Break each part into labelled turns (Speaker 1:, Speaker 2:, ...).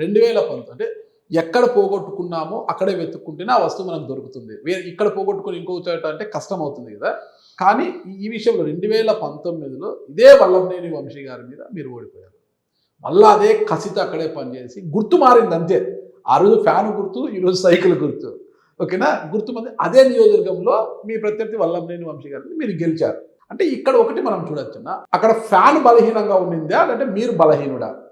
Speaker 1: రెండు వేల పంతొమ్మిది అంటే ఎక్కడ పోగొట్టుకున్నామో అక్కడే వెతుక్కుంటేనే ఆ వస్తువు మనకు దొరుకుతుంది. వేరే ఇక్కడ పోగొట్టుకుని ఇంకో చోట అంటే కష్టం అవుతుంది కదా. కానీ ఈ- విషయంలో రెండు వేల పంతొమ్మిదిలో ఇదే వల్లభనేని వంశీ గారి మీద మీరు ఓడిపోయారు. మళ్ళా అదే కసితో అక్కడే పనిచేసి గుర్తు మారింది అంతే. ఆ రోజు ఫ్యాన్ గుర్తు ఈరోజు సైకిల్ గుర్తు. ఓకేనా? గుర్తు మంది అదే నియోజకవర్గంలో మీ ప్రత్యర్థి వల్లభనేని వంశీ గారిని మీరు గెలిచారు. అంటే ఇక్కడ ఒకటి మనం చూడొచ్చున్నా అక్కడ ఫ్యాన్ బలహీనంగా ఉండిందా? లేదంటే మీరు బలహీనుడా?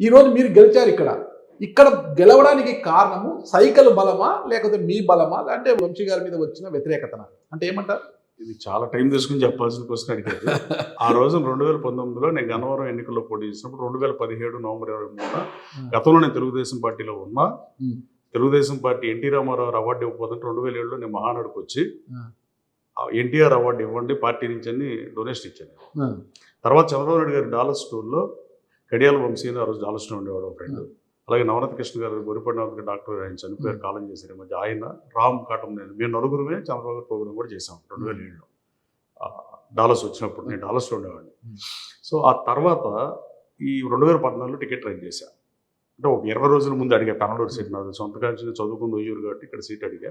Speaker 1: ఈరోజు మీరు గెలిచారు ఇక్కడ. ఇక్కడ గెలవడానికి కారణము సైకిల్ బలమా లేకపోతే మీ బలమా అంటే వంశీ గారి మీద వచ్చిన వ్యతిరేకతన? అంటే ఏమంటారు?
Speaker 2: ఇది చాలా టైం తీసుకుని చెప్పాల్సిన క్వశ్చన్ అడిగారు. ఆ రోజు రెండు వేల పంతొమ్మిదిలో నేను గన్నవరం ఎన్నికల్లో పోటీ చేసినప్పుడు రెండు వేల పదిహేడు నవంబర్ ఇరవై మూడున గతంలో నేను తెలుగుదేశం పార్టీలో ఉన్నా. Telugu Desam party NT Rama Rao award ఇవ్వబోతుంటే రెండు వేల ఏడులో నేను మహానాడుకు వచ్చి. ఎన్టీఆర్ అవార్డు ఇవ్వండి పార్టీ నుంచి అని డొనేషన్ ఇచ్చాను. తర్వాత చంద్రబాబు నాయుడు గారి డాలర్ స్టోర్లో కడియాల వంశీ అని ఆ రోజు డాలర్ స్టోర్ ఉండేవాడు ఫ్రెండ్. అలాగే నవనత కృష్ణ గారు గొరిపడినాథ్ గారు డాక్టర్ ఆయన చనిపోయారు కాలం చేశారు మధ్య ఆయన రామ్ కాటం నేను మేము నలుగురమే చంద్రబాబు గారి ప్రోగ్రామ్ కూడా చేసాం రెండు వేల ఏడులో. డాలర్స్ వచ్చినప్పుడు నేను డాలర్స్లో ఉండేవాడిని. సో ఆ తర్వాత ఈ రెండు వేల పద్నాలుగులో టికెట్ ట్రై చేశా. అంటే ఒక ఇరవై రోజుల ముందు అడిగా పెనలూరు సీట్ నాది సొంత కాంచి చదువుకుంది ఒయ్యూరు కాబట్టి ఇక్కడ సీట్ అడిగా.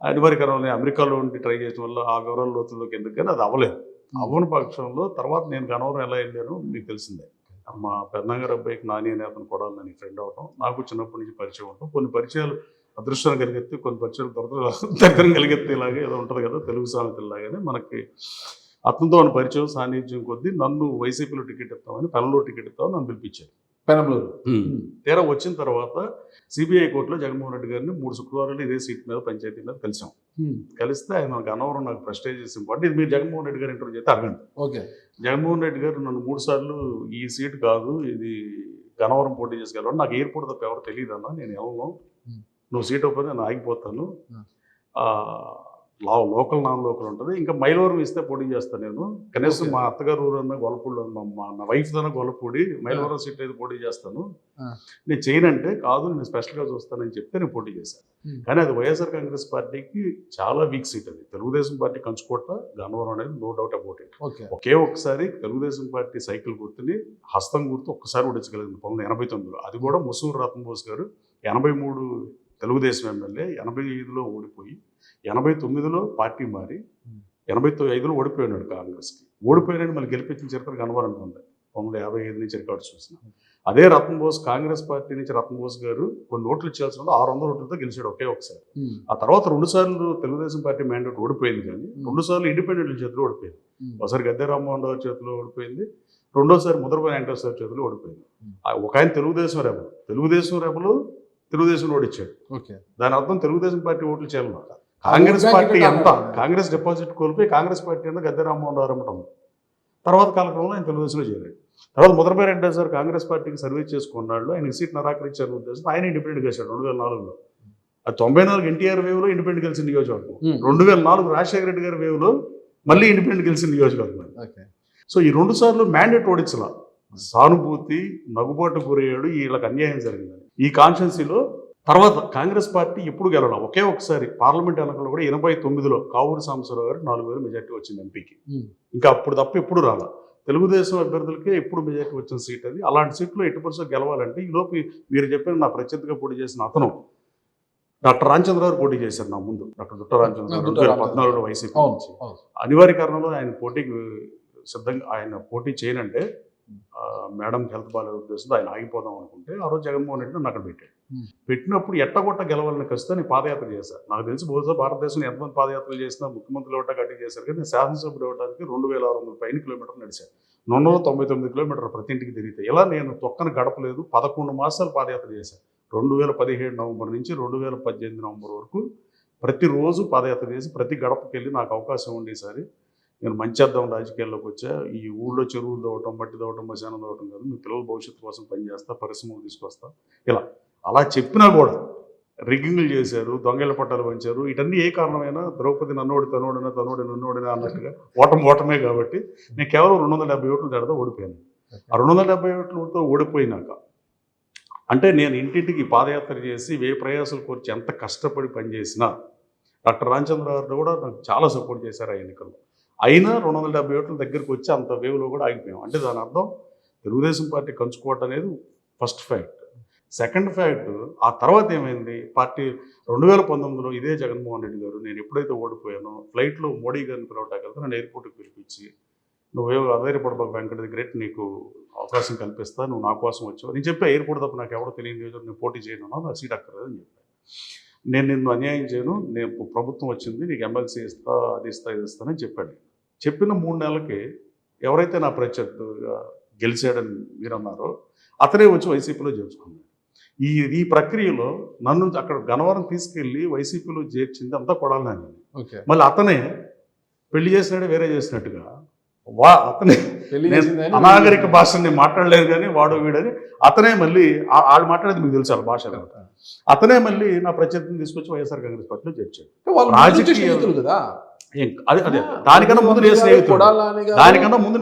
Speaker 2: అనివార్యకరంగా అమెరికాలో ఉండి ట్రై చేయడం వల్ల ఆ వివరాల లోతుల్లోకి ఎందుకు కానీ అది అవ్వలేదు. అవ్వని పక్షంలో తర్వాత నేను గనవరం ఎలా వెళ్ళాను మీకు తెలిసిందే. మా పెద్దగారు అబ్బాయికి నాని అనే అతను కూడా నన్ను ఫ్రెండ్ అవటం నాకు చిన్నప్పటి నుంచి పరిచయం అవటం కొన్ని పరిచయాలు అదృష్టం కలిగెత్తి కొన్ని పరిచయాలు దొరక దగ్గర కలిగెత్తే ఇలాగే ఏదో ఉంటుంది కదా తెలుగు సామెతలాగానే మనకి అతనితో ఉన్న పరిచయం సాన్నిధ్యం కొద్దీ నన్ను వైసీపీలో టికెట్ ఇస్తామని పెనలో టికెట్ ఇస్తామని నన్ను పిలిపించారు.
Speaker 1: పెనంలూరు
Speaker 2: తీరా వచ్చిన తర్వాత సిబిఐ కోర్టులో జగన్మోహన్ రెడ్డి గారిని మూడు శుక్రవారాలు ఇదే సీట్ మీద పంచాయతీ మీద కలిసాం. కలిస్తే ఆయన నాకు అనవరం నాకు ప్రెస్టేజ్ ఇంపార్టెంట్ ఇది మీరు జగన్మోహన్ రెడ్డి గారు ఇంటర్వ్యూ చేస్తే అడగండి.
Speaker 1: ఓకే.
Speaker 2: జగన్మోహన్ రెడ్డి గారు నన్ను మూడు సార్లు ఈ సీట్ కాదు ఇది గనవరం పోటీ చేసుకెళ్ళాను నాకు ఎయిర్పోర్ట్ తప్ప ఎవరు తెలియదు అన్న నేను వెళ్ళను. నువ్వు సీట్ ఓపెన్ నేను ఆగిపోతాను. లా లోకల్ నాన్ లోకల్ ఉంటుంది. ఇంకా మైలవరం ఇస్తే పోటీ చేస్తాను నేను. కనీసం. మా అత్తగారు ఊరు అన్న గొల్లపూడి మా మా నా వైఫ్ తన గొల్లపూడి మైలవరం సీట్ అయితే పోటీ చేస్తాను. నేను చేయనంటే కాదు నేను స్పెషల్గా చూస్తానని చెప్తే నేను పోటీ చేశాను. కానీ అది వైఎస్ఆర్ కాంగ్రెస్ పార్టీకి చాలా వీక్ సీట్ అది. తెలుగుదేశం పార్టీ కంచుకోట గన్నవరం అనేది నో డౌట్ అబౌట్ ఇట్ ఒకే ఒక్కసారి తెలుగుదేశం పార్టీ సైకిల్ గుర్తుని హస్తం గుర్తు ఒక్కసారి ఉడించగలిగింది పంతొమ్మిది ఎనభై తొమ్మిదిలో. అది కూడా ముసూరు రత్నబోస్ గారు ఎనభై మూడు తెలుగుదేశం ఎమ్మెల్యే ఎనభై ఐదులో ఓడిపోయి ఎనభై తొమ్మిదిలో పార్టీ మారి ఎనభై ఐదులో ఓడిపోయినాడు కాంగ్రెస్కి. ఓడిపోయినాడు మళ్ళీ గెలిపించిన చరిత్ర కనబరంగా ఉంది. పంతొమ్మిది యాభై ఐదు నుంచి రికార్డు చూసిన. అదే రతన్ బోస్ కాంగ్రెస్ పార్టీ నుంచి రతన్ బోస్ గారు కొన్ని ఓట్లు ఇచ్చాల్సిన ఆరు వందల ఓట్లతో గెలిచాడు ఒకే ఒకసారి. ఆ తర్వాత రెండు సార్లు తెలుగుదేశం పార్టీ మ్యాండేట్ ఓడిపోయింది కానీ రెండు సార్లు ఇండిపెండెంట్ చేతిలో ఓడిపోయింది. ఒకసారి గద్దె రామ్మోహన్ రావు చేతిలో ఓడిపోయింది. రెండోసారి ముద్రపోయిన వెంకటేశ్వర చేతిలో ఓడిపోయింది. ఒక ఆయన తెలుగుదేశం రేపలు తెలుగుదేశం రేపలు తెలుగుదేశం ఓడిచ్చాడు.
Speaker 1: ఓకే.
Speaker 2: దాని అర్థం తెలుగుదేశం పార్టీ ఓట్లు చేయాలన్నమాట కాంగ్రెస్ పార్టీ ఎంత. కాంగ్రెస్ డిపాజిట్ కోల్పోయి కాంగ్రెస్ పార్టీ అంతా గద్దె రామ్మోహన్ రావు అమ్మటం తర్వాత కాలక్రమంలో ఆయన తెలుగుదేశంలో చేరాడు. తర్వాత ముద్రపై రెడ్డి సార్ కాంగ్రెస్ పార్టీకి సర్వీస్ చేసుకున్నాడు. ఆయన సీట్ నరాకరించారు ఉద్దేశం ఆయన ఇండిపెండెంట్ గెలిచాడు రెండు వేల నాలుగులో. ఆ తొంభై నాలుగు ఎన్టీఆర్ వేవ్లో ఇండిపెండెంట్ గెలిచిన నియోజకవర్గం. రెండు వేల నాలుగు రాజశేఖర రెడ్డి గారి వేవ్లో మళ్ళీ ఇండిపెండెంట్ గెలిచిన నియోజకవర్గం
Speaker 1: ఓకే.
Speaker 2: సో ఈ రెండు సార్లు మ్యాండేట్ ఓడించలా. సానుభూతి నగుబాటు గురయ్యాడు. వీళ్ళకి అన్యాయం జరిగిందని ఈ కాన్స్టిట్యున్సీలో తర్వాత కాంగ్రెస్ పార్టీ ఎప్పుడు గెలవడం ఒకే ఒకసారి పార్లమెంట్ ఎన్నికల్లో కూడా ఎనభై తొమ్మిదిలో కావూరు సాంబశివరావు గారు నాలుగు వేలు మెజార్టీ వచ్చింది ఎంపీకి. ఇంకా అప్పుడు తప్ప ఎప్పుడు రాలా? తెలుగుదేశం అభ్యర్థులకే ఎప్పుడు మెజార్టీ వచ్చిన సీట్ అది. అలాంటి సీట్లో ఎటు పరిస్థితి గెలవాలంటే ఈ లోపు మీరు చెప్పిన నా ప్రత్యర్థిగా పోటీ చేసిన అతను డాక్టర్ రామచంద్రరావు పోటీ చేశారు నా ముందు. డాక్టర్ దుట్ట రామచంద్రరావు
Speaker 1: దుట్ట
Speaker 2: రెండు వేల
Speaker 1: రామచంద్రరావు.
Speaker 2: పద్నాలుగులో వైసీపీ
Speaker 1: అవును
Speaker 2: నుంచి.
Speaker 1: అవును.
Speaker 2: అనివార్య కారణంలో ఆయన పోటీకి సిద్ధంగా ఆయన పోటీ చేయనంటే మేడం హెల్త్ బాగాలేదు ఉద్దేశంతో ఆయన ఆగిపోదాం అనుకుంటే ఆ రోజు జగన్మోహన్ రెడ్డి నన్ను అక్కడ పెట్టాడు. పెట్టినప్పుడు ఎట్టగొట్ట గెలవాలని ఖచ్చితంగా నేను పాదయాత్ర చేశాను. నాకు తెలిసి బహుశా భారతదేశంలో ఎంతమంది పాదయాత్రలు చేసినా ముఖ్యమంత్రులు ఒకటా గట్టి చేశారు కానీ నేను శాసనసభ్యుడు అవడానికి రెండు వేల ఆరు వందల పైన కిలోమీటర్లు నడిచాను రెండు వందల తొంభై తొమ్మిది కిలోమీటర్లు ప్రతి ఇంటికి తిరిగితే. ఇలా నేను తొక్కన గడపలేదు పదకొండు మాసాలు పాదయాత్ర చేశాను. రెండు వేల పదిహేడు నవంబర్ నుంచి రెండు వేల పద్దెనిమిది నవంబర్ వరకు ప్రతిరోజు పాదయాత్ర చేసి ప్రతి గడపకి వెళ్ళి నాకు అవకాశం ఉండి ఈసారి నేను మంచేద్దాం రాజకీయాల్లోకి వచ్చా ఈ ఊళ్ళో చెరువులు తవ్వటం మట్టి తవ్వటం మశానం తవ్వటం కాదు మీ పిల్లల భవిష్యత్తు కోసం పనిచేస్తా పరిశ్రమలు తీసుకొస్తా ఇలా. అలా చెప్పినా కూడా రిగ్గింగ్లు చేశారు దొంగల పట్టాలు పంచారు ఇటన్నీ ఏ కారణమైనా ద్రౌపది నన్నోడి తనోడినా తనోడి నన్నోడినా అన్నట్టుగా ఓటం ఓటమే కాబట్టి నేను కేవలం రెండు వందల డెబ్బై ఓట్లు తేడా ఓడిపోయాను. ఆ రెండు వందల డెబ్బై ఓట్లతో ఓడిపోయినాక అంటే నేను ఇంటింటికి పాదయాత్ర చేసి వే ప్రయాసాలు కోర్చి ఎంత కష్టపడి పనిచేసినా డాక్టర్ రామచంద్రరావు గారు కూడా నాకు చాలా సపోర్ట్ చేశారు ఆ ఎన్నికల్లో. అయినా రెండు వందల డెబ్బై ఓట్ల దగ్గరికి వచ్చి అంత వేవ్లో కూడా ఆగిపోయాం. అంటే దాని అర్థం తెలుగుదేశం పార్టీ కంచుకోవటం అనేది ఫస్ట్ ఫ్యాక్ట్. సెకండ్ ఫ్యాక్ట్ ఆ తర్వాత ఏమైంది? పార్టీ రెండు వేల పంతొమ్మిదిలో ఇదే జగన్మోహన్ రెడ్డి గారు నేను ఎప్పుడైతే ఓడిపోయానో ఫ్లైట్లో మోడీ గారిని పిలవటానికి నన్ను ఎయిర్పోర్ట్కి పిలిపించి నువ్వే ఆధారపడబాక వెంకట దగ్గర నీకు అవకాశం కల్పిస్తా నువ్వు నా కోసం వచ్చావు. నేను చెప్పా ఎయిర్పోర్ట్ తప్ప నాకు ఎవడో తెలియని నేను పోటీ చేయను నా సీట్ అక్కర్లేదు అని చెప్పాను నేను నిన్ను అన్యాయం చేయను నేను ప్రభుత్వం వచ్చింది నీకు ఎమ్మెల్సీ ఇస్తా అది ఇస్తా ఇది ఇస్తానని చెప్పాడు. చెప్పిన మూడు నెలలకి ఎవరైతే నా ప్రత్యర్థిగా గెలిచాడని మీరు అన్నారో అతనే వచ్చి వైసీపీలో చేర్చుకున్నాడు. ఈ ఈ ప్రక్రియలో నన్ను అక్కడ గనవరం తీసుకెళ్ళి వైసీపీలో చేర్చింది అంతా కొడాలి నేను
Speaker 1: ఓకే.
Speaker 2: మళ్ళీ అతనే పెళ్ళి చేసినాడే వేరే చేసినట్టుగా వా అతనే. నేను అనాగరిక భాషని మాట్లాడలేదు కానీ వాడు వీడని. అతనే మళ్ళీ వాళ్ళు మాట్లాడేది మీకు తెలుసు వాళ్ళ భాష అతనే మళ్ళీ నా ప్రత్యర్థిని తీసుకొచ్చి వైఎస్ఆర్ కాంగ్రెస్ పార్టీలో చేర్చాడు.
Speaker 1: కదా.
Speaker 2: అదే అదే. దానికన్నా ముందు నేను స్నేహితుడు. దానికన్నా ముందు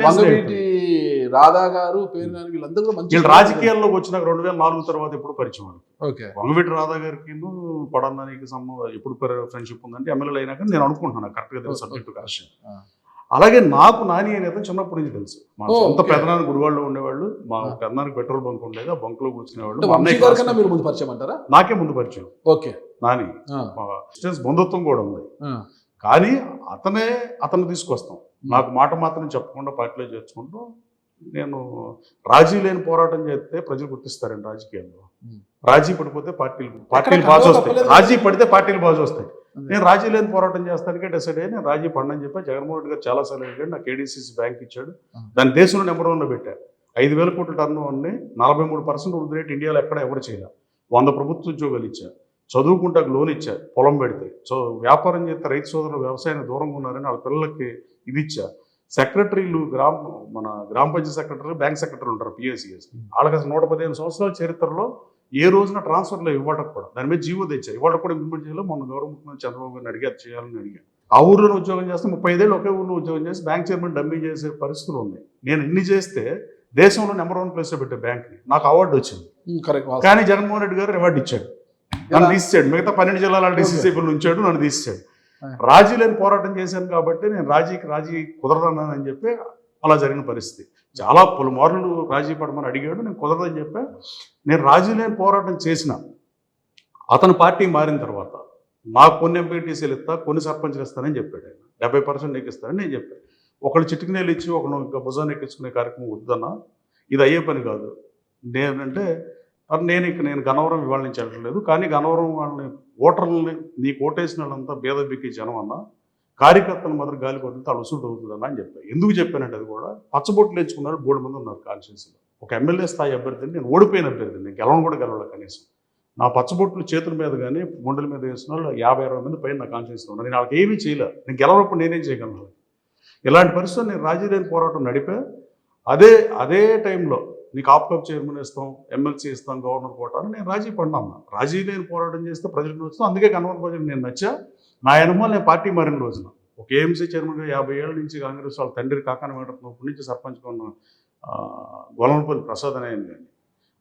Speaker 1: రాధా గారు పేరు నాని వీళ్ళందరూ కూడా మంచి
Speaker 2: వీళ్ళు రాజకీయాల్లోకి వచ్చినాక రెండు వేల నాలుగు తర్వాత ఎప్పుడు పరిచయం
Speaker 1: ఓకే.
Speaker 2: వంగవీటి రాధా గారికి పడన్నానికి సంబంధం ఎప్పుడు ఫ్రెండ్షిప్ ఉందంటే ఎమ్మెల్యేలు అయినాక నేను అనుకుంటున్నాను కరెక్ట్గా తెలుసు సబ్జెక్టు కరెక్షన్. అలాగే నాకు నాని అనేది చిన్నప్పటి నుంచి తెలుసు మా సొంత. పెదనాన్న గుడివాళ్ళు ఉండేవాళ్ళు మా. పెదనానికి పెట్రోల్ బంక్ ఉండేది ఆ బంక్లో కూర్చునేవాళ్ళు.
Speaker 1: మీరు ముందు పరిచయం అంటారా
Speaker 2: నాకే ముందు పరిచయం
Speaker 1: ఓకే
Speaker 2: నాని బంధుత్వం కూడా ఉంది కానీ అతనే అతను తీసుకొస్తాం నాకు మాట మాత్రం చెప్పకుండా పార్టీలో చేర్చుకుంటూ నేను రాజీ లేని పోరాటం చేస్తే ప్రజలు గుర్తిస్తారండి రాజకీయాల్లో. రాజీ పడిపోతే పార్టీలు పార్టీలు
Speaker 1: కలవ
Speaker 2: వస్తాయి రాజీ పడితే పార్టీలు బాగా వస్తాయి. నేను రాజీ లేని పోరాటం చేస్తానికే డిసైడ్ అయ్యి నేను రాజీ పడనని చెప్పి జగన్మోహన్ రెడ్డి గారు చాలా సార్లు అడిగాడు నాకు ఏడీసీసీ బ్యాంక్ ఇచ్చాడు. దాని దేశంలో నెంబర్ వన్లో పెట్టారు ఐదు వేల కోట్ల టర్న్ ఓవర్ని నలభై మూడు పర్సెంట్ వృద్ధి రేట్ ఇండియాలో ఎక్కడ ఎవరు చేయలేదు వంద ప్రభుత్వ ఉద్యోగాలు ఇచ్చారు చదువుకుంటాకు లోన్ ఇచ్చారు పొలం పెడితే. సో వ్యాపారం చేస్తే రైతు సోదరులు వ్యవసాయానికి దూరంగా ఉన్నారని వాళ్ళ పిల్లలకి ఇది ఇచ్చారు సెక్రటరీలు గ్రామ మన గ్రామ పంచాయతీ సెక్రటరీ బ్యాంక్ సెక్రటరీ ఉంటారు పిఎస్సిఎస్ వాళ్ళకి అసలు నూట పదిహేను సంవత్సరాల చరిత్రలో ఏ రోజున ట్రాన్స్ఫర్లో ఇవ్వటం కూడా. దాని మీద జీవో తెచ్చారు. ఇవ్వటం కూడా ఇంప్లిమెంట్ చేయాలి మొన్న గౌరవ ముఖ్యమంత్రి చంద్రబాబు గారిని అడిగారు చేయాలని అడిగారు. ఆ ఊర్లో ఉద్యోగం చేస్తే ముప్పై ఐదేళ్ళు ఒకే ఊర్లో ఉద్యోగం చేసి బ్యాంక్ చైర్మన్ డమ్మీ చేసే పరిస్థితులు ఉన్నాయి. నేను ఇన్ని చేస్తే దేశంలో నెంబర్ వన్ ప్లేస్లో పెట్టే బ్యాంక్ని నాకు అవార్డు వచ్చింది.
Speaker 1: వాస్తవం.
Speaker 2: కానీ జగన్మోహన్ రెడ్డి గారు రివార్డు ఇచ్చాడు. నన్ను? తీసాడు మిగతా పన్నెండు జిల్లాల. డీసీసీపీలు ఉంచాడు నన్ను తీసాడు. రాజీ లేని పోరాటం చేశాను కాబట్టి నేను రాజీకి రాజీ కుదరదన్నానని చెప్పి అలా జరిగిన పరిస్థితి. చాలా పలుమార్లు రాజీ పడమని అడిగాడు నేను కుదరదని చెప్పా. నేను రాజీ లేని పోరాటం చేసిన అతను పార్టీ మారిన తర్వాత నాకు కొన్ని ఎంపీటీసీలు ఇస్తా కొన్ని సర్పంచ్లు ఇస్తానని చెప్పాడు ఆయన. డెబ్బై పర్సెంట్ నీకు ఇస్తానని నేను చెప్పాను ఒకళ్ళు చిటికినేలు ఇచ్చి ఒకళ్ళు ఇంకా భుజాన్ని ఎక్కించుకునే కార్యక్రమం వద్దన్నా ఇది అయ్యే పని కాదు. నేనంటే మరి నేను ఇక నేను గనవరం ఇవాళ నుంచి వెళ్ళట్లేదు కానీ గనవరం వాళ్ళని ఓటర్లని నీకు ఓటేసిన వాళ్ళంతా బీదబిక్కి జనం అన్న కార్యకర్తలు మాత్రం గాలికి వదిలితే వాళ్ళు ఉసురు అవుతుందన్న అని చెప్పాను ఎందుకు చెప్పానంటే అది కూడా పచ్చబొట్లు ఎంచుకున్నారు బోర్డు మంది ఉన్నారు కాన్షియన్స్లో ఒక ఎమ్మెల్యే స్థాయి అభ్యర్థిని నేను ఓడిపోయిన అభ్యర్థిని నేను గెలవను కూడా గెలవలే కనీసం. నా పచ్చబొట్లు చేతుల మీద కానీ గుండెల మీద వేసిన వాళ్ళు యాభై అరవై మంది పైన నా కాన్షియన్స్లో ఉన్నారు. నేను వాళ్ళకి ఏమీ చేయలే. నేను గెలవనప్పుడు నేనేం చేయగలను ఇలాంటి పరిస్థితులు నేను రాజీ లేని పోరాటం నడిపా. అదే అదే టైంలో నీకు ఆప్కప్ చైర్మన్ ఇస్తాం ఎమ్మెల్సీ ఇస్తాం గవర్నర్ కోటాను నేను రాజీ పడినా రాజీ లేని పోరాటం చేస్తే ప్రజలకు నచ్చుతాం అందుకే కన్వర్ట్ ప్రజలకు నేను నచ్చా. నా అనుమానం నేను పార్టీ మారిన రోజున. ఒక ఏఎంసీ చైర్మన్గా యాభై ఏళ్ళ నుంచి కాంగ్రెస్ వాళ్ళ తండ్రి కాకాని వెంకటప్పటి నుంచి సర్పంచ్గా ఉన్న ఆ, గొల్లనపల్లి ప్రసాద్ అనే కానీ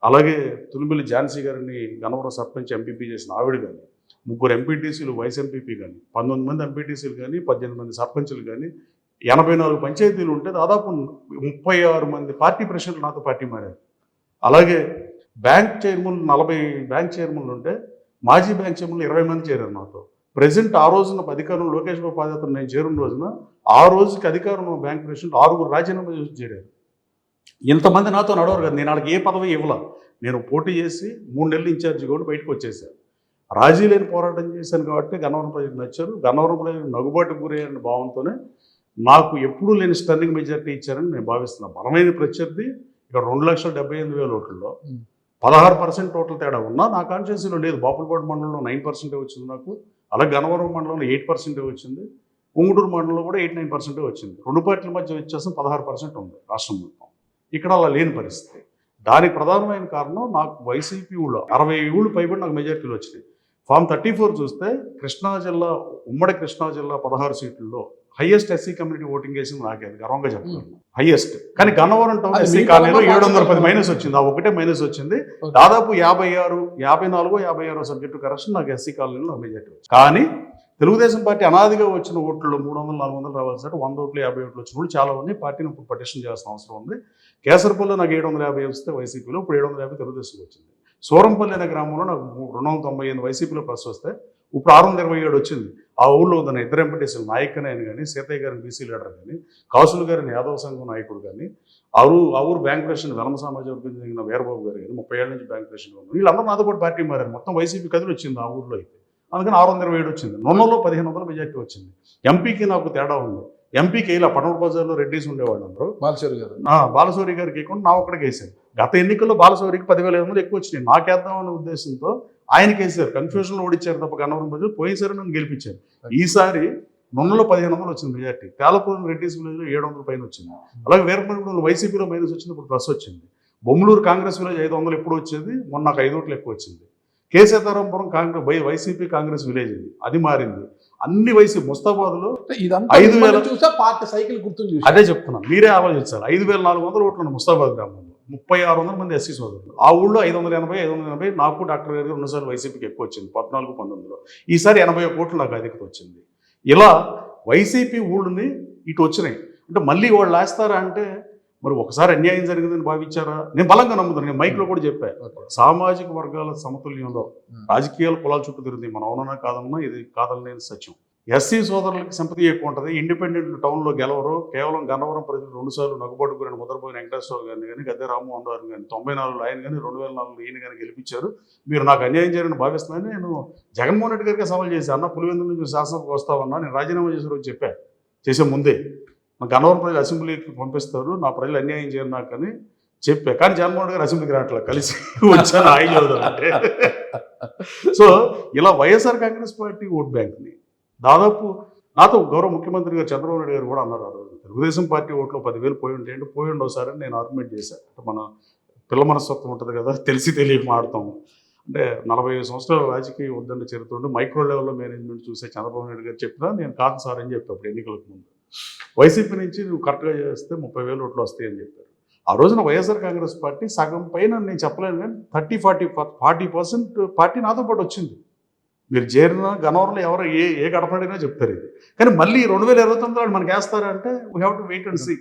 Speaker 2: అలాగే తులిమిల్లి ఝాన్సీ గారిని గనవరం సర్పంచ్ ఎంపీపీ చేసిన ఆవిడ కానీ ముగ్గురు ఎంపీటీసీలు వైస్ ఎంపీపీ కానీ పంతొమ్మిది మంది ఎంపీటీసీలు కానీ పద్దెనిమిది మంది సర్పంచులు కానీ ఎనభై నాలుగు పంచాయతీలు ఉంటే దాదాపు ముప్పై ఆరు మంది పార్టీ ప్రెసిడెంట్లు నాతో పార్టీ మారారు. అలాగే బ్యాంక్ చైర్మన్ నలభై బ్యాంక్ చైర్మన్లు ఉంటే మాజీ బ్యాంక్ చైర్మన్లు ఇరవై మంది చేరారు నాతో. ప్రెసిడెంట్ ఆ రోజున అధికారం లోకేష్ బాబు పాదయాత్ర నేను చేరిన రోజున ఆ రోజుకి అధికారం ఉన్న బ్యాంక్ ప్రెసిడెంట్ ఆరుగురు రాజీనామా చేసి చేరారు. ఇంతమంది నాతో నడవరు కదా నేను వాళ్ళకి ఏ పదవి ఇవ్వలా. నేను పోటీ చేసి మూడు నెలలు ఇన్ఛార్జ్ కూడా బయటకు వచ్చేసాను రాజీ లేని పోరాటం చేశాను కాబట్టి గన్నవరం ప్రజలకు నచ్చారు. గన్నవరం ప్రజలు నగుబాటు గురయ్యారని భావంతోనే నాకు ఎప్పుడూ లేని స్టర్నింగ్ మెజార్టీ ఇచ్చారని నేను భావిస్తున్నాను బలమైన ప్రత్యర్థి ఇక్కడ రెండు లక్షల డెబ్బై ఎనిమిది వేల ఓట్లలో. పదహారు పర్సెంట్ టోటల్ తేడా ఉన్నా నా కాన్స్టిట్యూన్సీలో లేదు. బాపులపాడు మండలంలో నైన్ పర్సెంటే వచ్చింది నాకు. అలాగే గన్నవరం మండలంలో ఎయిట్ పర్సెంటే వచ్చింది. ఉంగుటూరు మండలంలో కూడా ఎయిట్ నైన్ పర్సెంటే వచ్చింది. రెండు పార్టీల మధ్య వ్యత్యాసం పదహారు పర్సెంట్ ఉంది రాష్ట్రం మొత్తం. ఇక్కడ అలా లేని పరిస్థితి. దానికి ప్రధానమైన కారణం నాకు వైసీపీ ఊళ్ళో అరవై ఊళ్ళు పైబడి నాకు మెజార్టీలు వచ్చినాయి. ఫామ్ థర్టీ ఫోర్ చూస్తే కృష్ణా జిల్లా ఉమ్మడి కృష్ణా జిల్లా పదహారు సీట్లలో హైయెస్ట్ ఎస్సీ కమ్యూనిటీ ఓటింగ్ వేసింది నాకే గర్వంగా చెప్తున్నాను హైయెస్ట్. కానీ గన్నవరం టౌన్ ఎస్సీ కాలనీలో ఏడు వందల పది మైనస్ వచ్చింది. ఆ ఒకటే మైనస్ వచ్చింది. దాదాపు యాభై ఆరు యాభై నాలుగో యాభై ఆరో సబ్జెక్టు కరెక్షన్ నాకు ఎస్సీ కాలనీలో మెజార్టీ వచ్చింది. కానీ తెలుగుదేశం పార్టీ అనాదిగా వచ్చిన ఓట్లలో మూడు వందలు నాలుగు వందలు రావాల్సి వంద ఓట్లు యాభై ఓట్లు వచ్చిన వాళ్ళు చాలా ఉన్నాయి పార్టీని ఇప్పుడు పటిషన్ చేయాల్సిన అవసరం ఉంది. కేసరపల్లిలో నాకు ఏడు వందల యాభై వస్తే వైసీపీలో ఇప్పుడు ఏడు వందల యాభై తెలుగుదేశం వచ్చింది. సూరంపల్లి అనే గ్రామంలో నాకు రెండు వందల తొంభై ఎనిమిది వైసీపీలో ప్లస్ వస్తే ఇప్పుడు ఆరు వందల ఇరవై ఏడు వచ్చింది. ఆ ఊళ్ళో ఉన్న ఇద్దరు ఎంపీటీసీలు నాయక్ అని ఆయన కానీ సీతయ్య గారిని బీసీ లీడర్ కానీ కౌశల్ గారిని యాదవ సంఘం నాయకుడు కానీ ఆ ఊరు ఆ ఊరు బ్యాంక్ ప్రెసిడెంట్ వెలమ సమాజం చెందిన వీరబాబు గారు కానీ ముప్పై ఏళ్ళ నుంచి బ్యాంక్ ప్రెసిడెంట్ ఉన్నారు. వీళ్ళందరూ నాతో పాటు పార్టీ మారారు. మొత్తం వైసీపీ కథలు వచ్చింది ఆ ఊర్లో అయితే. అందుకని ఆరు వందల ఇరవై ఏడు వచ్చింది. నొన్నలో పదిహేను వందల మెజార్టీ వచ్చింది. ఎంపీకి నాకు తేడా ఉంది. ఎంపీకి ఇలా పటమట బజార్లో రెడ్డిస్ ఉండేవాళ్ళు అందరూ
Speaker 1: బాలచూరి గారు.
Speaker 2: ఆ, బాలశౌరి గారికి వేయకుండా నా ఒక్కడికి వేశారు గత ఎన్నికల్లో బాలశౌరికి పదివేల ఐదు వందలు ఎక్కువ వచ్చినాయి. నాకేద్దామనే ఉద్దేశంతో ఆయనకి వేశారు కన్ఫ్యూజన్లో ఓడిచ్చారు తప్ప గన్నవరం ప్రజలు పోయినసారి నన్ను గెలిపించారు. ఈసారి నున్నలో పదిహేను వందలు వచ్చింది మెజార్టీ తేలపూర్ రెడ్డిస్ విలేజ్లో ఏడు వందల పైన వచ్చింది. అలాగే వీరపల్లి వైసీపీలో మైనస్ వచ్చింది ఇప్పుడు ప్లస్ వచ్చింది. బొమ్మలూరు కాంగ్రెస్ విలేజ్ ఐదు వందలు ఎప్పుడు వచ్చేది? మొన్న నాకు ఐదు ఓట్లు ఎక్కువ వచ్చింది. K. Sitarampuram Congress Y YCP Congress village ఇది. అది మారింది. అన్ని వైసీపీ ముస్తాబాద్లో ఐదు వేల-
Speaker 1: చూసా పార్టీ సైకిల్ గుర్తుని చూసా.
Speaker 2: అదే చెప్తున్నాను మీరే ఆలోచించాలి. ఐదు వేల నాలుగు వందల ఓట్లు ముస్తాబాద్ గ్రామంలో. ముప్పై ఆరు వందల మంది ఎస్సీ సోదరులు. ఆ ఊళ్ళో ఐదు వందల ఎనభై ఐదు వందల ఎనభై నాకు డాక్టర్ గారికి రెండుసార్లు వైసీపీకి ఎక్కువ వచ్చింది. పద్నాలుగు పంతొమ్మిదిలో. ఈసారి ఎనభై ఒక ఓట్లు నాకు అధికత వచ్చింది. ఇలా వైసీపీ ఊళ్ళని ఇటు వచ్చినాయి. అంటే మళ్ళీ వాళ్ళు వేస్తారా అంటే మరి ఒకసారి అన్యాయం జరిగిందని భావించారా? నేను బలంగా నమ్ముతాను నేను మైక్లో కూడా చెప్పా.
Speaker 1: ఓకే.
Speaker 2: సామాజిక వర్గాల సమతుల్యంలో. రాజకీయాల కులాల చుట్టూ తిరుగుతుంది మనం అవునన్నా కాదన్నా ఇది కాదనలేని సత్యం. ఎస్సీ సోదరులకి సింపతి ఎక్కువ ఉంటుంది. ఇండిపెండెంట్ టౌన్లో గెలవరు. కేవలం గన్నవరం ప్రజలు రెండుసార్లు సార్లు ముద్రపోయిన వెంకటేశ్వర గారిని కానీ గద్దె రామ్మోహన్ గారిని కానీ తొంభై నాలుగులో ఆయన కానీ రెండు వేల నాలుగులో ఈయన కానీ గెలిపించారు. మీరు నాకు అన్యాయం చేయాలని భావిస్తున్నానని నేను జగన్మోహన్ రెడ్డి గారికి సవాల్ చేశాను. అన్న పులివెందుల నుంచి శాసనసభకు వస్తావన్నా నేను రాజీనామా చేసే రోజు చెప్పా. చేసే ముందే. మా గన్నవరం ప్రజలు అసెంబ్లీకి పంపిస్తారు. నా ప్రజలు అన్యాయం చేయరు నాకు అని చెప్పా. కానీ జగన్మోహన్ రెడ్డి గారు అసెంబ్లీకి రావట్లేదు. కలిసి వచ్చాను. ఆయన చదువు అంటే. సో ఇలా వైఎస్ఆర్ కాంగ్రెస్ పార్టీ ఓట్ బ్యాంక్ని దాదాపు నాతో గౌరవ ముఖ్యమంత్రి గారు చంద్రబాబు నాయుడు గారు కూడా అన్నారు ఆ రోజు. తెలుగుదేశం పార్టీ ఓట్లో పదివేలు పోయి ఉంటే అంటే పోయి ఉండవు అని నేను ఆర్గ్యుమెంట్ చేశాను అంటే మన పిల్ల మనస్తత్వం ఉంటుంది కదా తెలిసి తెలియక మాడతాము అంటే నలభై ఐదు సంవత్సరాల రాజకీయ వద్దండి చరిత్ర ఉండి మైక్రో లెవెల్లో మేనేజ్మెంట్ చూసే చంద్రబాబు నాయుడు గారు చెప్పినా నేను కాదు సార్ అని చెప్పి అప్పుడు ఎన్నికలకు ముందు. వైసీపీ నుంచి నువ్వు కరెక్ట్గా చేస్తే ముప్పై వేలు ఓట్లు వస్తాయని చెప్పారు. ఆ రోజున వైఎస్ఆర్ కాంగ్రెస్ పార్టీ సగం పైన నేను చెప్పలేను కానీ thirty forty forty percent party నాతో పాటు వచ్చింది. మీరు చేరిన గనవరంలో ఎవరు ఏ ఏ గడపడినా చెప్తారు ఇది. కానీ మళ్ళీ రెండు వేల ఇరవై తొమ్మిది వాళ్ళు మనకి వేస్తారంటే we have to wait and see